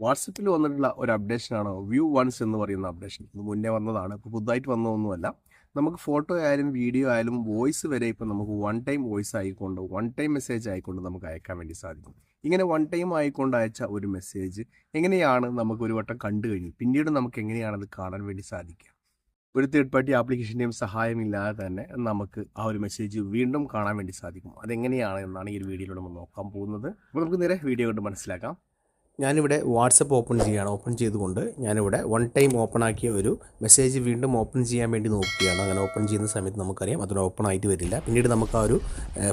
വാട്സപ്പിൽ വന്നിട്ടുള്ള ഒരു അപ്ഡേഷനാണ്? വ്യൂ വൺസ് എന്ന് പറയുന്ന അപ്ഡേഷൻ. ഇത് മുന്നേ വന്നതാണ്. ഇപ്പോൾ പുതുതായിട്ട് വന്നതൊന്നുമല്ല. നമുക്ക് ഫോട്ടോ ആയാലും വീഡിയോ ആയാലും വോയിസ് വരെ ഇപ്പോൾ നമുക്ക് വൺ ടൈം വോയിസ് ആയിക്കൊണ്ട് വൺ ടൈം മെസ്സേജ് ആയിക്കൊണ്ട് നമുക്ക് അയക്കാൻ വേണ്ടി സാധിക്കും. ഇങ്ങനെ വൺ ടൈം ആയിക്കൊണ്ട് അയച്ച ഒരു മെസ്സേജ് എങ്ങനെയാണ് നമുക്ക് ഒരു വട്ടം കണ്ടു കഴിഞ്ഞു? പിന്നീട് നമുക്ക് എങ്ങനെയാണ് അത് കാണാൻ വേണ്ടി സാധിക്കുക? ഒരു തേർഡ് പാർട്ടി ആപ്ലിക്കേഷന്റെയും സഹായമില്ലാതെ തന്നെ നമുക്ക് ആ ഒരു മെസ്സേജ് വീണ്ടും കാണാൻ വേണ്ടി സാധിക്കും. അതെങ്ങനെയാണ് എന്നാണ് ഈ ഒരു വീഡിയോയിലൂടെ നമ്മൾ നോക്കാൻ പോകുന്നത്. അപ്പോൾ നമുക്ക് നേരെ വീഡിയോ കൊണ്ട് മനസ്സിലാക്കാം. ഞാനിവിടെ വാട്സപ്പ് ഓപ്പൺ ചെയ്യുകയാണ് ഓപ്പൺ ചെയ്തുകൊണ്ട് ഞാനിവിടെ വൺ ടൈം ഓപ്പൺ ആക്കിയ ഒരു മെസ്സേജ് വീണ്ടും ഓപ്പൺ ചെയ്യാൻ വേണ്ടി നോക്കുകയാണ്. അങ്ങനെ ഓപ്പൺ ചെയ്യുന്ന സമയത്ത് നമുക്കറിയാം അതൊരു ഓപ്പൺ ആയിട്ട് വരില്ല. പിന്നീട് നമുക്ക് ആ ഒരു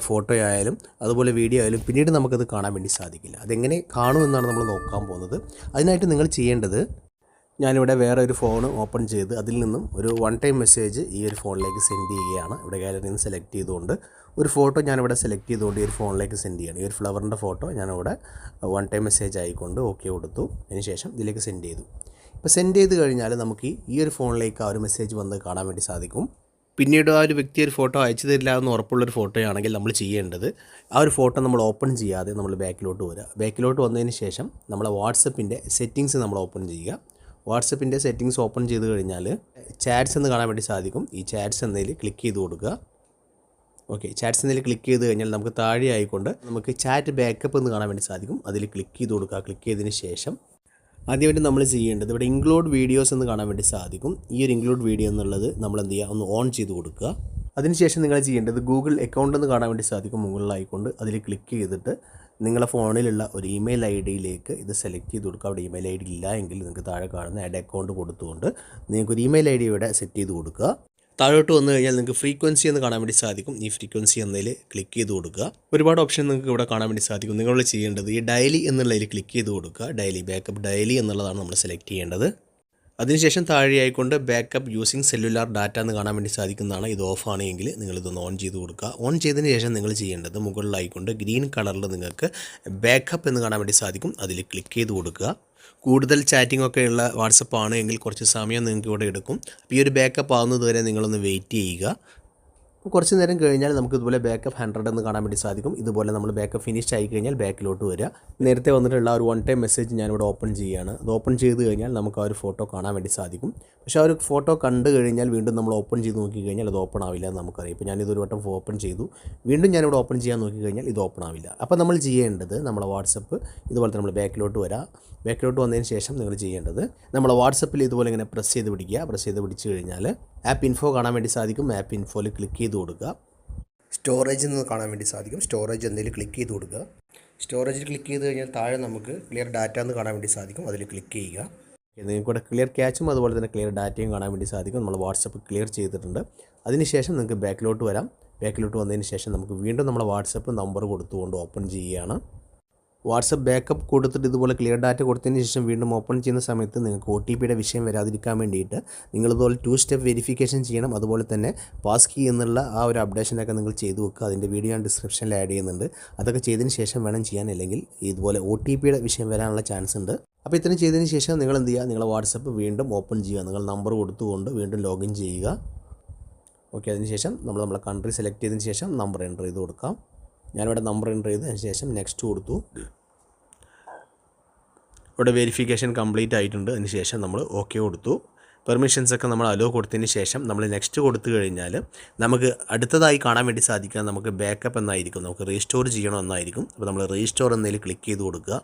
ഫോട്ടോ ആയാലും അതുപോലെ വീഡിയോ ആയാലും പിന്നീട് നമുക്കത് കാണാൻ വേണ്ടി സാധിക്കില്ല. അതെങ്ങനെ കാണുമെന്നാണ് നമ്മൾ നോക്കാൻ പോകുന്നത്. അതിനായിട്ട് നിങ്ങൾ ചെയ്യേണ്ടത് ഞാനിവിടെ വേറെ ഒരു ഫോൺ ഓപ്പൺ ചെയ്ത് അതിൽ നിന്നും ഒരു വൺ ടൈം മെസ്സേജ് ഈ ഒരു ഫോണിലേക്ക് സെൻഡ് ചെയ്യുകയാണ്. ഇവിടെ ഗാലറിയിൽ നിന്ന് സെലക്ട് ചെയ്തുകൊണ്ട് ഒരു ഫോട്ടോ ഞാനിവിടെ സെലക്ട് ചെയ്തുകൊണ്ട് ഈ ഒരു ഫോണിലേക്ക് സെൻഡ് ചെയ്യണം. ഈ ഒരു ഫ്ലവറിന്റെ ഫോട്ടോ ഞാനിവിടെ വൺ ടൈം മെസ്സേജ് ആയിക്കൊണ്ട് ഓക്കെ കൊടുത്തു. അതിന് ശേഷം ഇതിലേക്ക് സെൻഡ് ചെയ്തു. ഇപ്പോൾ സെൻഡ് ചെയ്ത് കഴിഞ്ഞാൽ നമുക്ക് ഈ ഒരു ഫോണിലേക്ക് ആ ഒരു മെസ്സേജ് വന്ന് കാണാൻ വേണ്ടി സാധിക്കും. പിന്നീട് ആ ഒരു വ്യക്തി ഒരു ഫോട്ടോ അയച്ചു തരില്ല എന്ന് ഉറപ്പുള്ളൊരു ഫോട്ടോയാണെങ്കിൽ നമ്മൾ ചെയ്യേണ്ടത് ആ ഒരു ഫോട്ടോ നമ്മൾ ഓപ്പൺ ചെയ്യാതെ നമ്മൾ ബാക്കിലോട്ട് വരിക ബാക്കിലോട്ട് വന്നതിന് ശേഷം നമ്മളെ വാട്സപ്പിന്റെ സെറ്റിങ്സ് നമ്മൾ ഓപ്പൺ ചെയ്യുക. വാട്സപ്പിന്റെ സെറ്റിങ്സ് ഓപ്പൺ ചെയ്ത് കഴിഞ്ഞാൽ ചാറ്റ്സ് എന്ന് കാണാൻ വേണ്ടി സാധിക്കും. ഈ ചാറ്റ്സ് എന്നതിൽ ക്ലിക്ക് ചെയ്ത് കൊടുക്കുക. ഓക്കെ ചാറ്റ്സ് എന്നതിൽ ക്ലിക്ക് ചെയ്ത് കഴിഞ്ഞാൽ നമുക്ക് താഴെ ആയിക്കൊണ്ട് നമുക്ക് ചാറ്റ് ബാക്കപ്പ് എന്ന് കാണാൻ വേണ്ടി സാധിക്കും. അതിൽ ക്ലിക്ക് ചെയ്ത് കൊടുക്കുക. ക്ലിക്ക് ചെയ്തതിന് ശേഷം ആദ്യമായിട്ട് നമ്മൾ ചെയ്യേണ്ടത് ഇവിടെ ഇൻക്ലൂഡ് വീഡിയോസ് എന്ന് കാണാൻ വേണ്ടി സാധിക്കും. ഈ ഒരു ഇൻക്ലൂഡ് വീഡിയോ എന്നുള്ളത് നമ്മൾ എന്ത് ചെയ്യുക? ഒന്ന് ഓൺ ചെയ്ത് കൊടുക്കുക. അതിനുശേഷം നിങ്ങൾ ചെയ്യേണ്ടത് ഗൂഗിൾ അക്കൗണ്ട് എന്ന് കാണാൻ വേണ്ടി സാധിക്കും. മുകളിലായിക്കൊണ്ട് അതിൽ ക്ലിക്ക് ചെയ്തിട്ട് നിങ്ങളുടെ ഫോണിലുള്ള ഒരു ഇമെയിൽ ഐ ഡിയിലേക്ക് ഇത് സെലക്ട് ചെയ്ത് കൊടുക്കുക. അവിടെ ഇമെയിൽ ഐ ഡി ഇല്ല എങ്കിൽ നിങ്ങൾക്ക് താഴെ കാണുന്ന ആഡ് അക്കൗണ്ട് കൊടുത്തുകൊണ്ട് നിങ്ങൾക്ക് ഒരു ഇമെയിൽ ഐ ഡി ഇവിടെ സെറ്റ് ചെയ്ത് കൊടുക്കുക. താഴോട്ട് വന്നു കഴിഞ്ഞാൽ നിങ്ങൾക്ക് ഫ്രീക്വൻസി എന്ന് കാണാൻ വേണ്ടി സാധിക്കും. ഈ ഫ്രീക്വൻസി എന്നതിൽ ക്ലിക്ക് ചെയ്ത് കൊടുക്കുക. ഒരുപാട് ഓപ്ഷൻ നിങ്ങൾക്ക് ഇവിടെ കാണാൻ വേണ്ടി സാധിക്കും. നിങ്ങൾ ചെയ്യേണ്ടത് ഈ ഡയലി എന്നുള്ളതിൽ ക്ലിക്ക് ചെയ്ത് കൊടുക്കുക. ഡയലി ബാക്കപ്പ് ഡയലി എന്നുള്ളതാണ് നമ്മൾ സെലക്ട് ചെയ്യേണ്ടത്. അതിനുശേഷം താഴെയായിക്കൊണ്ട് ബാക്കപ്പ് യൂസിങ് സെല്ലുലാർ ഡാറ്റ എന്ന് കാണാൻ വേണ്ടി സാധിക്കുന്നതാണ് ഇത് ഓഫ് ആണെങ്കിൽ നിങ്ങളിതൊന്ന് ഓൺ ചെയ്ത് കൊടുക്കുക. ഓൺ ചെയ്തതിന് ശേഷം നിങ്ങൾ ചെയ്യേണ്ടത് മുകളിലായിക്കൊണ്ട് ഗ്രീൻ കളറിൽ നിങ്ങൾക്ക് ബാക്കപ്പ് എന്ന് കാണാൻ വേണ്ടി സാധിക്കും. അതിൽ ക്ലിക്ക് ചെയ്ത് കൊടുക്കുക. കൂടുതൽ ചാറ്റിംഗ് ഒക്കെ ഉള്ള വാട്സപ്പ് ആണ് എങ്കിൽ കുറച്ച് സമയം നിങ്ങൾക്ക് ഇവിടെ എടുക്കും. അപ്പോൾ ഈ ഒരു ബാക്കപ്പ് ആവുന്നത് വരെ നിങ്ങളൊന്ന് വെയിറ്റ് ചെയ്യുക. കുറച്ച് നേരം കഴിഞ്ഞാൽ നമുക്ക് ഇതുപോലെ ബാക്കപ്പ് ഹൺഡ്രഡ് എന്ന് കാണാൻ വേണ്ടി സാധിക്കും. ഇതുപോലെ നമ്മൾ ബാക്കപ്പ് ഫിനിഷ് ആയി കഴിഞ്ഞാൽ ബാക്കിലോട്ട് വരിക. നേരത്തെ വന്നിട്ടുള്ള ഒരു വൺ ടൈം മെസ്സേജ് ഞാനിവിടെ ഓപ്പൺ ചെയ്യുകയാണ്. അത് ഓപ്പൺ ചെയ്ത് കഴിഞ്ഞാൽ നമുക്ക് ആ ഒരു ഫോട്ടോ കാണാൻ വേണ്ടി സാധിക്കും. പക്ഷേ ആ ഒരു ഫോട്ടോ കണ്ടു കഴിഞ്ഞാൽ വീണ്ടും നമ്മൾ ഓപ്പൺ ചെയ്ത് നോക്കി കഴിഞ്ഞാൽ അത് ഓപ്പൺ ആവില്ല എന്ന് നമുക്കറിയാം. ഇപ്പോൾ ഞാനിതൊരു വട്ടം ഓപ്പൺ ചെയ്തു. വീണ്ടും ഞാനിവിടെ ഓപ്പൺ ചെയ്യാൻ നോക്കി കഴിഞ്ഞാൽ ഇത് ഓപ്പൺ ആവില്ല. അപ്പോൾ നമ്മൾ ചെയ്യേണ്ടത് നമ്മളെ വാട്സപ്പ് ഇതുപോലെ നമ്മൾ ബാക്കിലോട്ട് വരാം. ബാക്കിലോട്ട് വന്നതിന് ശേഷം നിങ്ങൾ ചെയ്യേണ്ടത് നമ്മളെ വാട്സപ്പിൽ ഇതുപോലെ ഇങ്ങനെ പ്രസ് ചെയ്ത് പിടിക്കുക. പ്രസ് ചെയ്ത് പിടിച്ച് കഴിഞ്ഞാൽ ആപ്പ് ഇൻഫോ കാണാൻ വേണ്ടി സാധിക്കും. ആപ്പ് ഇൻഫോയിൽ ക്ലിക്ക് ചെയ്ത് കൊടുക്കുക. സ്റ്റോറേജ് എന്ന് കാണാൻ വേണ്ടി സാധിക്കും. സ്റ്റോറേജ് എന്തെങ്കിലും ക്ലിക്ക് ചെയ്ത് കൊടുക്കുക. സ്റ്റോറേജിൽ ക്ലിക്ക് ചെയ്ത് കഴിഞ്ഞാൽ താഴെ നമുക്ക് ക്ലിയർ ഡാറ്റ എന്ന് കാണാൻ വേണ്ടി സാധിക്കും. അതിൽ ക്ലിക്ക് ചെയ്യുക. നിങ്ങൾക്ക് ഇവിടെ ക്ലിയർ ക്യാച്ചും അതുപോലെ തന്നെ ക്ലിയർ ഡാറ്റയും കാണാൻ വേണ്ടി സാധിക്കും. നമ്മൾ വാട്സപ്പ് ക്ലിയർ ചെയ്തിട്ടുണ്ട്. അതിനുശേഷം നിങ്ങൾക്ക് ബാക്കിലോട്ട് വരാം. ബാക്കിലോട്ട് വന്നതിന് ശേഷം നമുക്ക് വീണ്ടും നമ്മുടെ വാട്സപ്പ് നമ്പർ കൊടുത്തുകൊണ്ട് ഓപ്പൺ ചെയ്യുകയാണ്. വാട്സപ്പ് ബാക്കപ്പ് കൊടുത്തിട്ട് ഇതുപോലെ ക്ലിയർ ഡാറ്റ കൊടുത്തതിന് ശേഷം വീണ്ടും ഓപ്പൺ ചെയ്യുന്ന സമയത്ത് നിങ്ങൾക്ക് ഒ ടി പിയുടെ വിഷയം വരാതിരിക്കാൻ വേണ്ടിയിട്ട് നിങ്ങൾ ഇതുപോലെ ടു സ്റ്റെപ്പ് വെരിഫിക്കേഷൻ ചെയ്യണം. അതുപോലെ തന്നെ പാസ് കീ എന്നുള്ള ആ ഒരു അപ്ഡേഷനൊക്കെ നിങ്ങൾ ചെയ്തു വെക്കുക. അതിന്റെ വീഡിയോ ഞാൻ ഡിസ്ക്രിപ്ഷനിൽ ആഡ് ചെയ്യുന്നുണ്ട്. അതൊക്കെ ചെയ്തതിന് ശേഷം വേണം ചെയ്യാൻ അല്ലെങ്കിൽ ഇതുപോലെ ഒ ടി പിയുടെ വിഷയം വരാനുള്ള ചാൻസ് ഉണ്ട്. അപ്പോൾ ഇത്രയും ചെയ്തതിന് ശേഷം നിങ്ങൾ എന്ത് ചെയ്യുക? നിങ്ങളെ വാട്സപ്പ് വീണ്ടും ഓപ്പൺ ചെയ്യുക. നിങ്ങൾ നമ്പർ കൊടുത്തുകൊണ്ട് വീണ്ടും ലോഗിൻ ചെയ്യുക. ഓക്കെ അതിനുശേഷം നമ്മൾ നമ്മളെ കൺട്രി സെലക്ട് ചെയ്തതിന് ശേഷം നമ്പർ എന്റർ ചെയ്ത് കൊടുക്കാം. ഞാനിവിടെ നമ്പർ എന്റർ ചെയ്തതിന് ശേഷം നെക്സ്റ്റ് കൊടുത്തു. ഇവിടെ വെരിഫിക്കേഷൻ കംപ്ലീറ്റ് ആയിട്ടുണ്ട്. അതിന് ശേഷം നമ്മൾ ഓക്കെ കൊടുത്തു. പെർമിഷൻസ് ഒക്കെ നമ്മൾ അലോ കൊടുത്തതിന് ശേഷം നമ്മൾ നെക്സ്റ്റ് കൊടുത്തു കഴിഞ്ഞാൽ നമുക്ക് അടുത്തതായി കാണാൻ വേണ്ടി സാധിക്കുക നമുക്ക് ബാക്കപ്പ് എന്നായിരിക്കും. നമുക്ക് റീസ്റ്റോർ ചെയ്യണമെന്നായിരിക്കും അപ്പോൾ നമ്മൾ റീസ്റ്റോർ എന്നതിൽ ക്ലിക്ക് ചെയ്ത് കൊടുക്കുക.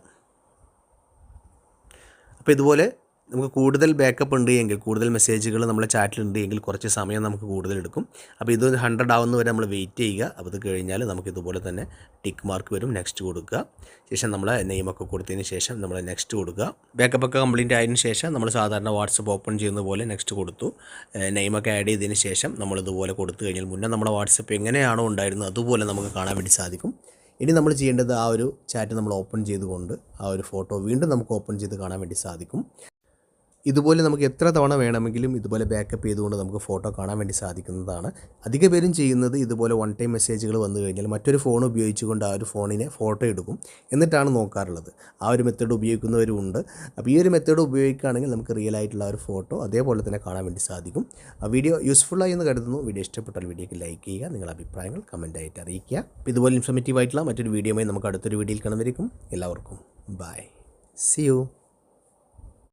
അപ്പോൾ ഇതുപോലെ നമുക്ക് കൂടുതൽ ബാക്കപ്പ് ഉണ്ട് എങ്കിൽ കൂടുതൽ മെസ്സേജുകൾ നമ്മുടെ ചാറ്റിലുണ്ട് എങ്കിൽ കുറച്ച് സമയം നമുക്ക് കൂടുതൽ എടുക്കും. അപ്പോൾ ഇത് ഹൺഡ്രഡ് ആവുന്ന വരെ നമ്മൾ വെയിറ്റ് ചെയ്യുക. അപ്പോൾ ഇത് കഴിഞ്ഞാൽ നമുക്ക് ഇതുപോലെ തന്നെ ടിക്ക് മാർക്ക് വരും. നെക്സ്റ്റ് കൊടുക്കുക. ശേഷം നമ്മൾ നെയിമൊക്കെ കൊടുത്തതിന് ശേഷം നമ്മൾ നെക്സ്റ്റ് കൊടുക്കുക. ബാക്കപ്പ് ഒക്കെ കംപ്ലീറ്റ് ആയതിനു ശേഷം നമ്മൾ സാധാരണ വാട്സപ്പ് ഓപ്പൺ ചെയ്യുന്ന പോലെ നെക്സ്റ്റ് കൊടുത്തു. നെയിമൊക്കെ ആഡ് ചെയ്തതിന് ശേഷം നമ്മൾ ഇതുപോലെ കൊടുത്തു കഴിഞ്ഞാൽ മുന്നേ നമ്മുടെ വാട്സപ്പ് എങ്ങനെയാണോ ഉണ്ടായിരുന്നത് അതുപോലെ നമുക്ക് കാണാൻ വേണ്ടി സാധിക്കും. ഇനി നമ്മൾ ചെയ്യേണ്ടത് ആ ഒരു ചാറ്റ് നമ്മൾ ഓപ്പൺ ചെയ്തുകൊണ്ട് ആ ഒരു ഫോട്ടോ വീണ്ടും നമുക്ക് ഓപ്പൺ ചെയ്ത് കാണാൻ വേണ്ടി സാധിക്കും. ഇതുപോലെ നമുക്ക് എത്ര തവണ വേണമെങ്കിലും ഇതുപോലെ ബാക്കപ്പ് ചെയ്തുകൊണ്ട് നമുക്ക് ഫോട്ടോ കാണാൻ വേണ്ടി സാധിക്കുന്നതാണ്. അധിക പേരും ചെയ്യുന്നത് ഇതുപോലെ വൺ ടൈം മെസ്സേജുകൾ വന്നു കഴിഞ്ഞാൽ മറ്റൊരു ഫോൺ ഉപയോഗിച്ചുകൊണ്ട് ആ ഒരു ഫോണിനെ ഫോട്ടോ എടുക്കും. എന്നിട്ടാണ് നോക്കാറുള്ളത്. ആ ഒരു മെത്തേഡ് ഉപയോഗിക്കുന്നവരും ഉണ്ട് അപ്പോൾ ഈ ഒരു മെത്തേഡ് ഉപയോഗിക്കുകയാണെങ്കിൽ നമുക്ക് റിയൽ ആയിട്ടുള്ള ഒരു ഫോട്ടോ അതേപോലെ തന്നെ കാണാൻ വേണ്ടി സാധിക്കും. ആ വീഡിയോ യൂസ്ഫുള്ളായി എന്ന് കരുതുന്നു. വീഡിയോ ഇഷ്ടപ്പെട്ടാൽ വീഡിയോക്ക് ലൈക്ക് ചെയ്യുക നിങ്ങളുടെ അഭിപ്രായങ്ങൾ കമന്റായിട്ട് അറിയിക്കുക. ഇതുപോലെ ഇൻഫർമേറ്റീവ് ആയിട്ടുള്ള മറ്റൊരു വീഡിയോയുമായി നമുക്ക് അടുത്തൊരു വീഡിയോയിൽ കാണുമായിരിക്കും എല്ലാവർക്കും ബൈ സി യു